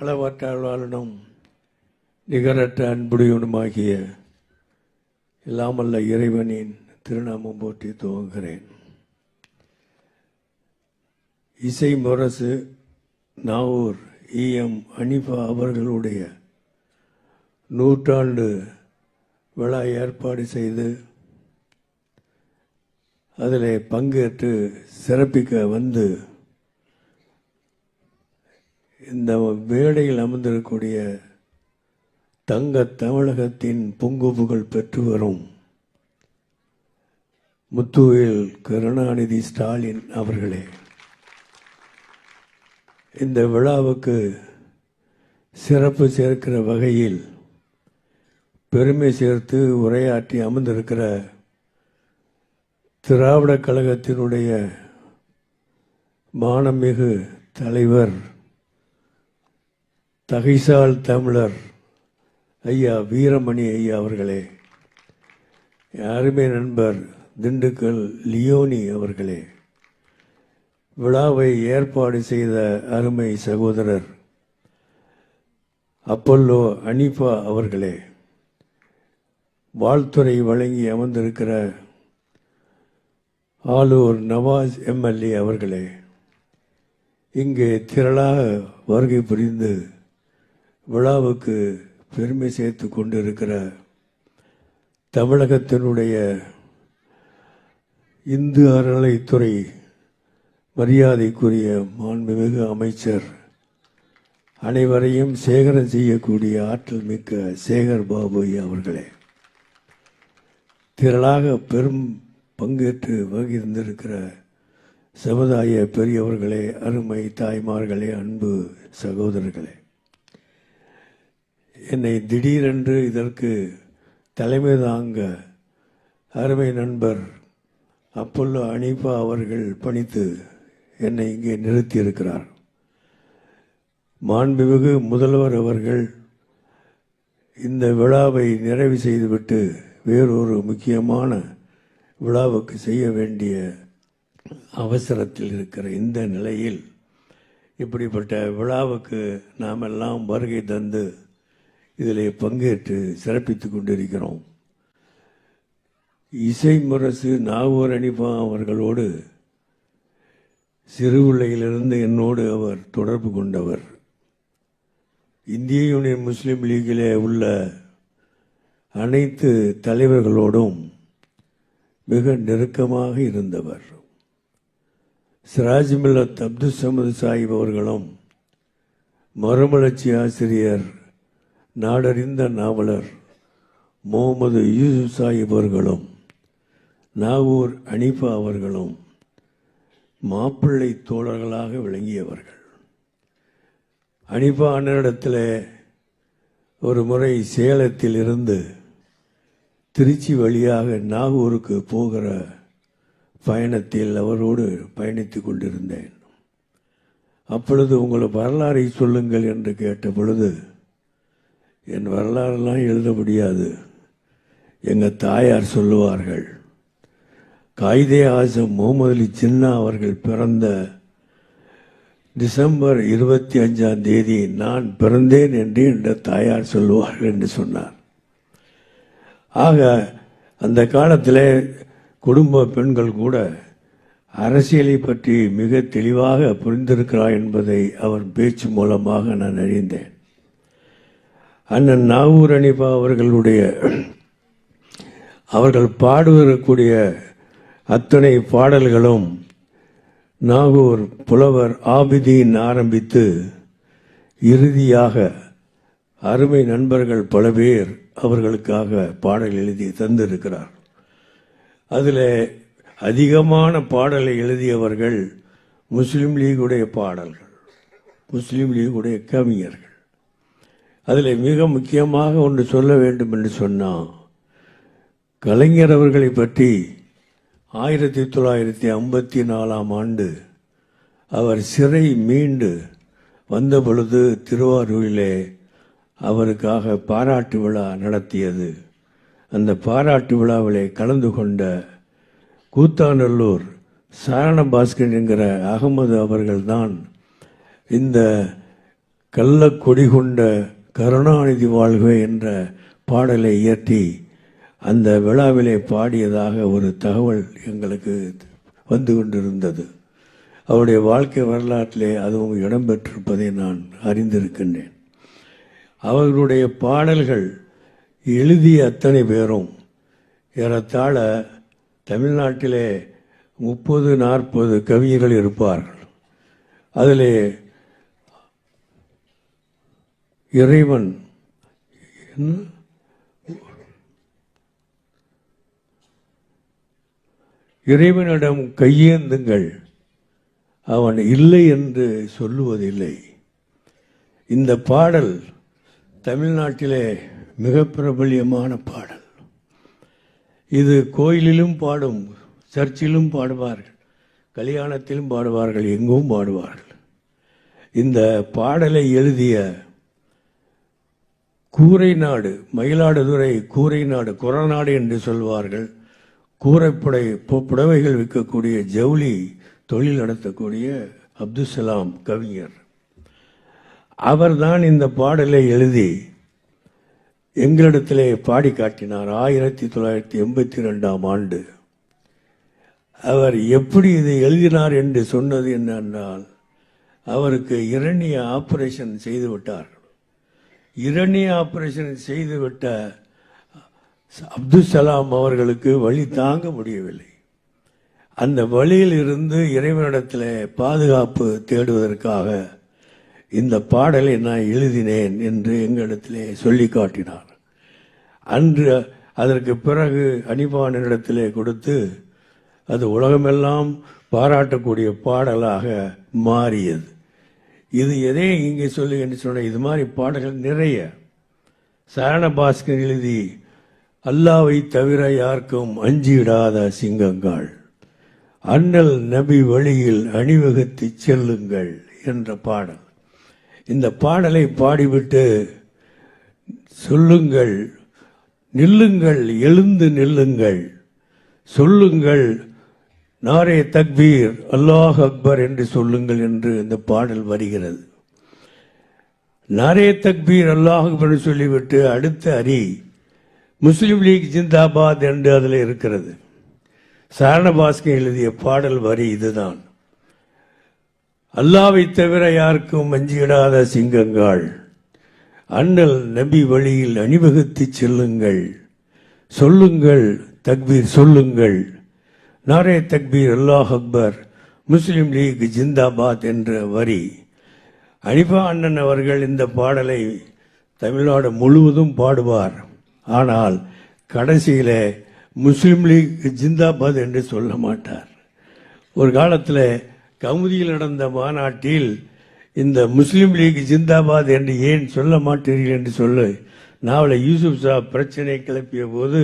அளவற்றாளனும் நிகரற்ற அன்புடையவனுமாகிய இல்லாமல்ல இறைவனின் திருநாமம் போற்றி துவங்குகிறேன். இசை முரசு நாவூர் இஎம் அனிஃபா அவர்களுடைய நூற்றாண்டு விழா ஏற்பாடு செய்து அதில் பங்கேற்று சிறப்பிக்க வந்து இந்த மேடையில் அமர்ந்திருக்கக்கூடிய தங்க தமிழகத்தின் பொங்குபுகள் பெற்று வரும் முத்துவேல் கருணாநிதி ஸ்டாலின் அவர்களே இந்த விழாவுக்கு சிறப்பு சேர்க்கிற வகையில் பெருமை சேர்த்து உரையாற்றி அமர்ந்திருக்கிற திராவிட கழகத்தினுடைய மானமிகு தலைவர் தகைசால் தமிழர். ஐயா வீரமணி ஐயா அவர்களே. யாருமே நண்பர் திண்டுக்கல் லியோனி அவர்களே. விழாவை ஏற்பாடு செய்த அருமை சகோதரர் அப்பல்லோ அனிஃபா அவர்களே. வாழ்த்துறை வழங்கி அமர்ந்திருக்கிற ஆலூர் நவாஸ் எம்எல்ஏ அவர்களே. இங்கே திரளாக வருகை புரிந்து விழாவுக்கு பெருமை சேர்த்து கொண்டு இருக்கிற தமிழகத்தினுடைய இந்து அறநிலைத்துறை மரியாதைக்குரிய மாண்புமிகு அமைச்சர் அனைவரையும் சேகரம் செய்யக்கூடிய ஆற்றல் மிக்க சேகர் பாபு அவர்களே. திரளாக பெரும் பங்கேற்று வகிர்ந்திருக்கிற சமுதாய பெரியவர்களே அருமை தாய்மார்களே அன்பு சகோதரர்களே. என்னை திடீரென்று இதற்கு தலைமை தாங்க அருமை நண்பர் அப்பல்லோ அனிபா அவர்கள் பணித்து என்னை இங்கே நிறுத்தியிருக்கிறார். மாண்புமிகு முதல்வர் அவர்கள் இந்த விழாவை நிறைவு செய்துவிட்டு வேறொரு முக்கியமான விழாவுக்கு செய்ய வேண்டிய அவசரத்தில் இருக்கிற இந்த நிலையில் இப்படிப்பட்ட விழாவுக்கு நாம் எல்லாம் வருகை தந்து இதில் பங்கேற்று சிறப்பித்துக் கொண்டிருக்கிறோம். இசை முரசு நாகூர் அனிபா அவர்களோடு சிறுபிள்ளையிலிருந்து என்னோடு அவர் தொடர்பு கொண்டவர். இந்திய யூனியன் முஸ்லீம் லீக்கிலே உள்ள அனைத்து தலைவர்களோடும் மிக நெருக்கமாக இருந்தவர். சிராஜ் மில்லத் அப்துல் சமது சாஹிப் அவர்களும் மறுமலர்ச்சி ஆசிரியர் நாடறிந்த நாவலர் முகமது யூசுப் சாஹிப் அவர்களும் நாகூர் அனிஃபா அவர்களும் மாப்பிள்ளை தோழர்களாக விளங்கியவர்கள். அனிஃபா அண்ணனிடத்தில் ஒரு முறை சேலத்தில் இருந்து திருச்சி வழியாக நாகூருக்கு போகிற பயணத்தில் அவரோடு பயணித்துக் கொண்டிருந்தேன். அப்பொழுது உங்கள் வரலாறை சொல்லுங்கள் என்று கேட்ட பொழுது என் வரலாறெல்லாம் எழுத முடியாது. எங்கள் தாயார் சொல்லுவார்கள் காயிதே ஆசம் முகமது அலி ஜின்னா அவர்கள் பிறந்த டிசம்பர் இருபத்தி அஞ்சாம் தேதி நான் பிறந்தேன் என்று என்ற தாயார் சொல்லுவார்கள் என்று சொன்னார். ஆக அந்த காலத்தில் குடும்ப பெண்கள் கூட அரசியலை பற்றி மிக தெளிவாக புரிந்திருக்கிறார் என்பதை அவர் பேச்சு மூலமாக நான் அறிந்தேன். அண்ணன் நாகூர் அனிபா அவர்களுடைய அவர்கள் பாடுவதற்குரிய அத்தனை பாடல்களும் நாகூர் புலவர் ஆபிதீன் ஆரம்பித்து இறுதியாக அருமை நண்பர்கள் பல பேர் அவர்களுக்காக பாடல் எழுதி தந்திருக்கிறார். அதில் அதிகமான பாடலை எழுதியவர்கள் முஸ்லீம் லீகுடைய பாடல்கள் முஸ்லீம் லீகுடைய கவிஞர்கள். அதில் மிக முக்கியமாக ஒன்று சொல்ல வேண்டும் என்று சொன்னால் கலைஞர் அவர்களை பற்றி ஆயிரத்தி தொள்ளாயிரத்தி ஐம்பத்தி நாலாம் ஆண்டு அவர் சிறை மீண்டு வந்த பொழுது திருவாரூரிலே அவருக்காக பாராட்டு விழா நடத்தியது. அந்த பாராட்டு விழாவிலே கலந்து கொண்ட கூத்தாநல்லூர் சாரணபாஸ்கர் என்கிற அகமது அவர்கள்தான் இந்த கள்ளக்கொடி கொண்ட கருணாநிதி வாழ்க என்ற பாடலை இயற்றி அந்த விழாவிலே பாடியதாக ஒரு தகவல் எங்களுக்கு வந்து கொண்டிருந்தது. அவருடைய வாழ்க்கை வரலாற்றிலே அதுவும் இடம்பெற்றிருப்பதை நான் அறிந்திருக்கின்றேன். அவர்களுடைய பாடல்கள் எழுதிய அத்தனை பேரும் ஏறத்தாழ தமிழ்நாட்டிலே முப்பது நாற்பது கவிஞர்கள் இருப்பார்கள். அதிலே இறைவன் இறைவனிடம் கையேந்துங்கள். அவன் இல்லை என்று சொல்லுவதில்லை. இந்த பாடல் தமிழ்நாட்டிலே மிக பிரபல்யமான பாடல். இது கோயிலிலும் பாடும் சர்ச்சிலும் பாடுவார்கள் கல்யாணத்திலும் பாடுவார்கள் எங்கும் பாடுவார்கள். இந்த பாடலை எழுதிய கூரை நாடு மயிலாடுதுறை கூரை நாடு குரநாடு என்று சொல்வார்கள். கூரைப்புடை பு- புடவைகள் விற்கக்கூடிய ஜவுளி தொழில் நடத்தக்கூடிய அப்துசலாம் கவிஞர். அவர்தான் இந்த பாடலை எழுதி எங்களிடத்திலே பாடி காட்டினார் ஆயிரத்தி தொள்ளாயிரத்தி எண்பத்தி ரெண்டாம் ஆண்டு. அவர் எப்படி இதை எழுதினார் என்று சொன்னது என்னென்றால் அவருக்கு இரணிய ஆபரேஷன் செய்துவிட்டார் இரணி ஆப்ரேஷன் ஆபரேஷன் செய்துவிட்ட அப்துல் சலாம் அவர்களுக்கு வழி தாங்க முடியவில்லை. அந்த வழியில் இருந்து இறைவனிடத்தில் பாதுகாப்பு தேடுவதற்காக இந்த பாடலை நான் எழுதினேன் என்று எங்களிடத்திலே சொல்லி காட்டினார். அன்று அதற்கு பிறகு அனிபானிடத்திலே கொடுத்து அது உலகமெல்லாம் பாராட்டக்கூடிய பாடலாக மாறியது. இது எதை இங்கே சொல்லு என்று சொன்ன இது மாதிரி பாடல்கள் நிறைய. சரணபாஸ்கர் எழுதி அல்லாவை தவிர யாருக்கும் அஞ்சிடாத சிங்கங்கள். அண்ணல் நபி வழியில் அணிவகுத்து செல்லுங்கள் என்ற பாடல். இந்த பாடலை பாடிவிட்டு சொல்லுங்கள் நில்லுங்கள் எழுந்து நில்லுங்கள். சொல்லுங்கள் நாரே தக்பீர் அல்லாஹ் அக்பர் என்று சொல்லுங்கள் என்று இந்த பாடல் வருகிறது. நாரே தக்பீர் அல்லாஹ் அக்பர் என்று சொல்லிவிட்டு அடுத்த அரி முஸ்லீம் லீக் ஜிந்தாபாத் என்று அதில் இருக்கிறது. சாரணபாஸ்கர் எழுதிய பாடல் வரி இதுதான். அல்லாவை தவிர யாருக்கும் அஞ்சிடாத சிங்கங்கள் அண்ணல் நபி வழியில் அணிவகுத்து செல்லுங்கள். சொல்லுங்கள் தக்பீர் சொல்லுங்கள். நாரே தக்பீர் அல்லாஹ் அக்பர் முஸ்லீம் லீக் ஜிந்தாபாத் என்ற வரி. அனிபா அண்ணன் அவர்கள் இந்த பாடலை தமிழ்நாடு முழுவதும் பாடுவார். ஆனால் கடைசியில் முஸ்லீம் லீக் ஜிந்தாபாத் என்று சொல்ல மாட்டார். ஒரு காலத்தில் கமுதியில் நடந்த மாநாட்டில் இந்த முஸ்லீம் லீக் ஜிந்தாபாத் என்று ஏன் சொல்ல மாட்டீர்கள் என்று சொல்லு நாவலை யூசுப் ஷா பிரச்சனை கிளப்பிய போது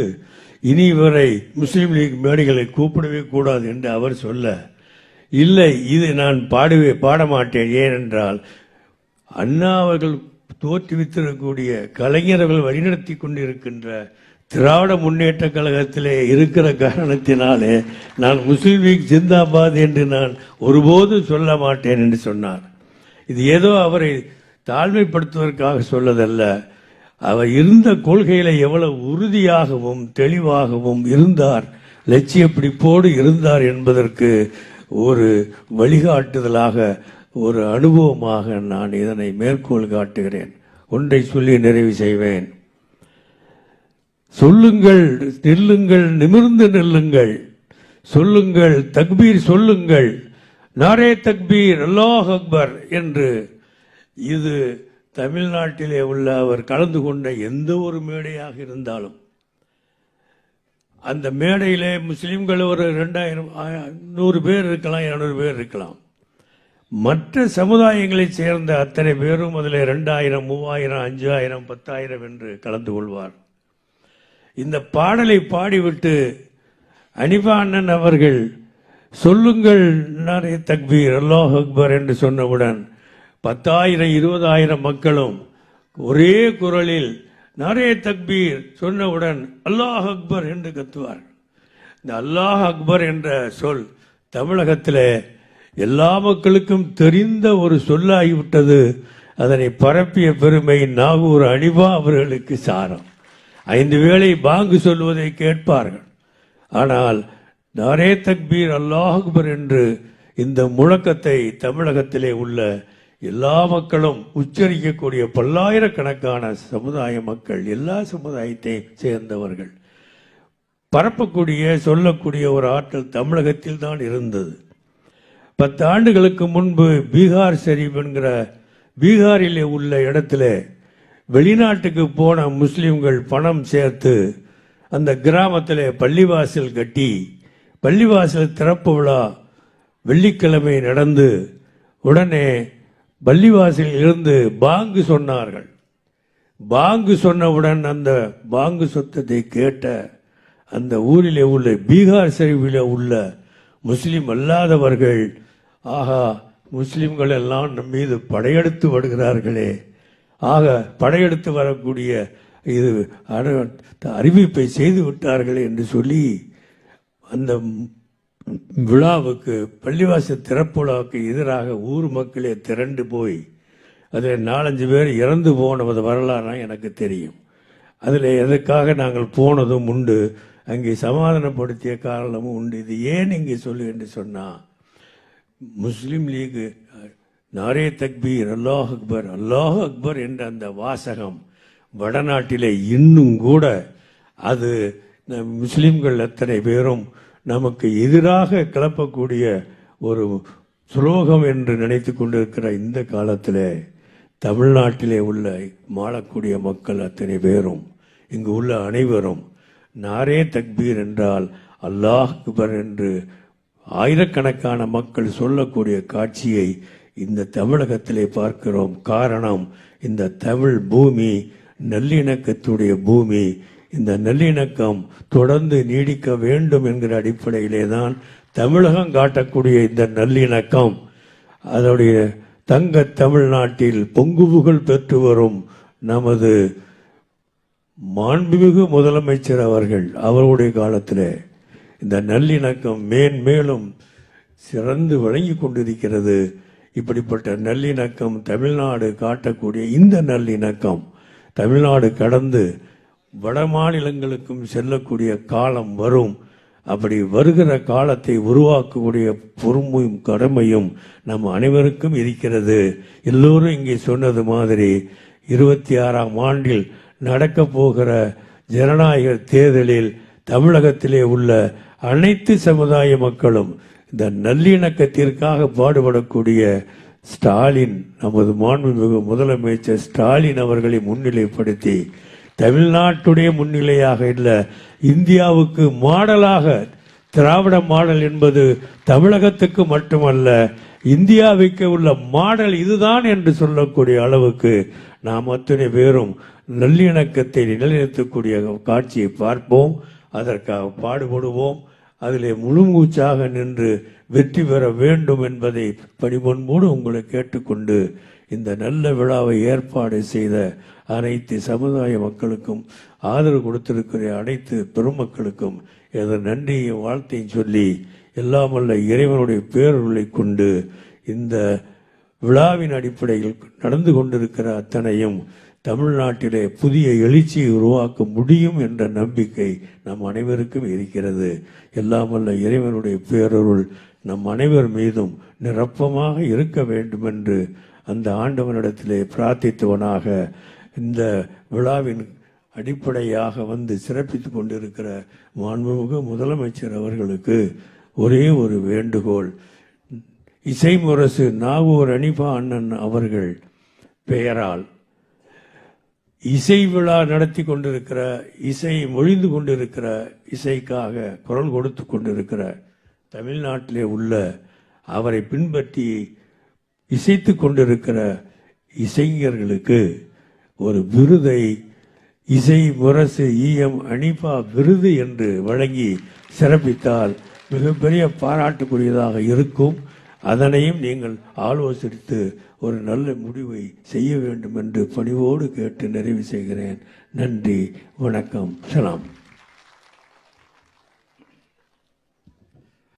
இனி இவரை முஸ்லீம் லீக் மேடைகளை கூப்பிடவே கூடாது என்று அவர் சொல்ல இல்லை இது நான் பாடுவே பாட மாட்டேன் ஏனென்றால் அண்ணா அவர்கள் தோற்றுவித்திருக்கக்கூடிய கலைஞர்கள் வழிநடத்தி கொண்டிருக்கின்ற திராவிட முன்னேற்ற கழகத்திலே இருக்கிற காரணத்தினாலே நான் முஸ்லீம் லீக் ஜிந்தாபாத் என்று நான் ஒருபோதும் சொல்ல மாட்டேன் என்று சொன்னார். இது ஏதோ அவரை தாழ்மைப்படுத்துவதற்காக சொல்லதல்ல. அவர் இருந்த கொள்கையில எவ்வளவு உறுதியாகவும் தெளிவாகவும் இருந்தார் லட்சிய பிடிப்போடு இருந்தார் என்பதற்கு ஒரு வழிகாட்டுதலாக ஒரு அனுபவமாக நான் இதனை மேற்கோள் காட்டுகிறேன். ஒன்றை சொல்லி நிறைவு செய்வேன். சொல்லுங்கள் நில்லுங்கள் நிமிர்ந்து நில்லுங்கள். சொல்லுங்கள் தக்பீர் சொல்லுங்கள். நாரே தக்பீர் அல்லாஹ் அக்பர் என்று இது தமிழ்நாட்டிலே உள்ள அவர் கலந்து கொண்ட எந்த ஒரு மேடையாக இருந்தாலும் அந்த மேடையிலே முஸ்லீம்கள் ஒரு ரெண்டாயிரம் நூறு பேர் இருக்கலாம் இருநூறு பேர் இருக்கலாம். மற்ற சமுதாயங்களைச் சேர்ந்த அத்தனை பேரும் அதில் ரெண்டாயிரம் மூவாயிரம் அஞ்சாயிரம் பத்தாயிரம் என்று கலந்து கொள்வார். இந்த பாடலை பாடிவிட்டு அனிபா அண்ணன் அவர்கள் சொல்லுங்கள் நிறைய தக்பீர் அல்லாஹ் அக்பர் என்று சொன்னவுடன் பத்தாயிரம் இருபதாயிரம் மக்களும் ஒரே குரலில் நாரே தக்பீர் சொன்னவுடன் அல்லாஹ் அக்பர் என்று கத்துவார்கள். இந்த அல்லாஹ் அக்பர் என்ற சொல் தமிழகத்தில் எல்லா மக்களுக்கும் தெரிந்த ஒரு சொல்லாகிவிட்டது. அதனை பரப்பிய பெருமை நாகூர் அனிபா அவர்களுக்கு சாரம். ஐந்து வேளை பாங்கு சொல்வதை கேட்பார்கள். ஆனால் நாரே தக்பீர் அல்லாஹ் அக்பர் என்று இந்த முழக்கத்தை தமிழகத்திலே உள்ள எல்லா மக்களும் உச்சரிக்கக்கூடிய பல்லாயிரக்கணக்கான சமுதாய மக்கள் எல்லா சமுதாயத்தையும் சேர்ந்தவர்கள். பரப்பக்கூடிய சொல்லக்கூடிய ஒரு ஆற்றல் தமிழகத்தில் தான் இருந்தது. பத்து ஆண்டுகளுக்கு முன்பு பீகார் ஷெரீப் என்கிற பீகாரிலே உள்ள இடத்துல வெளிநாட்டுக்கு போன முஸ்லிம்கள் பணம் சேர்த்து அந்த கிராமத்தில் பள்ளிவாசல் கட்டி பள்ளிவாசல் திறப்பு விழா வெள்ளிக்கிழமை நடந்து உடனே பள்ளிவாசலில் இருந்து பாங்கு சொன்னார்கள். பாங்கு சொன்னவுடன் அந்த பாங்கு சொத்தத்தை கேட்ட அந்த ஊரிலே உள்ள பீகார் சரிவில் உள்ள முஸ்லீம் அல்லாதவர்கள் ஆகா முஸ்லீம்கள் எல்லாம் நம் மீது படையெடுத்து வருகிறார்களே. ஆக படையெடுத்து வரக்கூடிய இது அறிவிப்பை செய்து விட்டார்களே என்று சொல்லி அந்த விழாவுக்கு பள்ளிவாசல் திறப்புழாவுக்கு எதிராக ஊர் மக்களே திரண்டு போய் அதில் நாலஞ்சு பேர் இறந்து போனது வரலாறுலாம் எனக்கு தெரியும். அதில் எதற்காக நாங்கள் போனதும் உண்டு அங்கே சமாதானப்படுத்திய காரணமும் உண்டு. இது ஏன் இங்கே சொல்லு என்று சொன்னால் முஸ்லீம் லீக் நாரே தக்பீர் அல்லாஹ் அக்பர் அல்லாஹ் அக்பர் என்ற அந்த வாசகம் வடநாட்டிலே இன்னும் கூட அது முஸ்லீம்கள் எத்தனை அத்தனை பேரும் நமக்கு எதிராக கிளப்பக்கூடிய ஒரு சுலோகம் என்று நினைத்து கொண்டிருக்கிற இந்த காலத்தில் தமிழ்நாட்டிலே உள்ள மாளக்கூடிய மக்கள் அத்தனை பேரும் இங்கு உள்ள அனைவரும் நாரே தக்பீர் என்றால் அல்லாஹ் அக்பர் என்று ஆயிரக்கணக்கான மக்கள் சொல்லக்கூடிய காட்சியை இந்த தமிழகத்திலே பார்க்கிறோம். காரணம் இந்த தமிழ் பூமி நல்லிணக்கத்துடைய பூமி இந்த நல்லிணக்கம் தொடர்ந்து நீடிக்க வேண்டும் என்கிற அடிப்படையிலே தான் தமிழகம் காட்டக்கூடிய இந்த நல்லிணக்கம். அதனுடைய தங்க தமிழ்நாட்டில் பொங்கு புகழ் பெற்று வரும் நமது மாண்புமிகு முதலமைச்சர் அவர்கள் அவருடைய காலத்தில் இந்த நல்லிணக்கம் மேன்மேலும் சிறந்து வழங்கி கொண்டிருக்கிறது. இப்படிப்பட்ட நல்லிணக்கம் தமிழ்நாடு காட்டக்கூடிய இந்த நல்லிணக்கம் தமிழ்நாடு கடந்து வட மாநிலங்களுக்கும் செல்லக்கூடிய காலம் வரும். அப்படி வருகிற காலத்தை உருவாக்கக்கூடிய பொறுமையும் கடமையும் நம் அனைவருக்கும் இருக்கிறது. எல்லோரும் இங்கே சொன்னது மாதிரி இருபத்தி ஆறாம் ஆண்டில் நடக்க போகிற ஜனநாயக தேர்தலில் தமிழகத்திலே உள்ள அனைத்து சமுதாய மக்களும் இந்த நல்லிணக்கத்திற்காக பாடுபடக்கூடிய ஸ்டாலின் நமது மாண்புமிகு முதலமைச்சர் ஸ்டாலின் அவர்களை முன்னிலைப்படுத்தி தமிழ்நாட்டுடைய முன்னிலையாக இல்லை இந்தியாவுக்கு மாடலாக திராவிட மாடல் என்பது தமிழகத்துக்கு மட்டுமல்ல இந்தியாவுக்கு உள்ள மாடல் இதுதான் என்று சொல்லக்கூடிய அளவுக்கு நாம் அத்தனை பேரும் நல்லிணக்கத்தை நிலைநிறுத்தக்கூடிய காட்சியை பார்ப்போம் அதற்காக பாடுபடுவோம் அதிலே முழுமூச்சாக நின்று வெற்றி பெற வேண்டும் என்பதை பணிபொன்போடு உங்களை கேட்டுக்கொண்டு இந்த நல்ல விழாவை ஏற்பாடு செய்த அனைத்து சமுதாய மக்களுக்கும் ஆதரவு கொடுத்திருக்கிற அனைத்து பெருமக்களுக்கும் எனது நன்றியும் வாழ்த்தையும் சொல்லி எல்லாம் வல்ல இறைவனுடைய பேரருளை கொண்டு இந்த விழாவின் அடிப்படையில் நடந்து கொண்டிருக்கிற அத்தனையும் தமிழ்நாட்டிலே புதிய எழுச்சியை உருவாக்க முடியும் என்ற நம்பிக்கை நம் அனைவருக்கும் இருக்கிறது. எல்லாம் வல்ல இறைவனுடைய பேரருள் நம் அனைவர் மீதும் நிரப்பமாக இருக்க வேண்டும் என்று அந்த ஆண்டவனிடத்திலே பிரார்த்தித்தவனாக இந்த விழாவின் அடிப்படையாக வந்து சிறப்பித்து கொண்டிருக்கிற மாண்புமிகு முதலமைச்சர் அவர்களுக்கு ஒரே ஒரு வேண்டுகோள். இசை முரசு நாகூர் அனிபா அண்ணன் அவர்கள் பெயரால் இசை விழா நடத்தி கொண்டிருக்கிற இசை மொழிந்து கொண்டிருக்கிற இசைக்காக குரல் கொடுத்து கொண்டிருக்கிற தமிழ்நாட்டிலே உள்ள அவரை பின்பற்றி இசைத்து கொண்டிருக்கிற இசைஞர்களுக்கு ஒரு விருதை இசை முரசு ஈயம் அனிபா விருது என்று வழங்கி சிறப்பித்தால் மிகப்பெரிய பாராட்டுக்குரியதாக இருக்கும். அதனையும் நீங்கள் ஆலோசித்து ஒரு நல்ல முடிவை செய்ய வேண்டும் என்று பணிவோடு கேட்டு நிறைவு செய்கிறேன். நன்றி வணக்கம் சலாம்.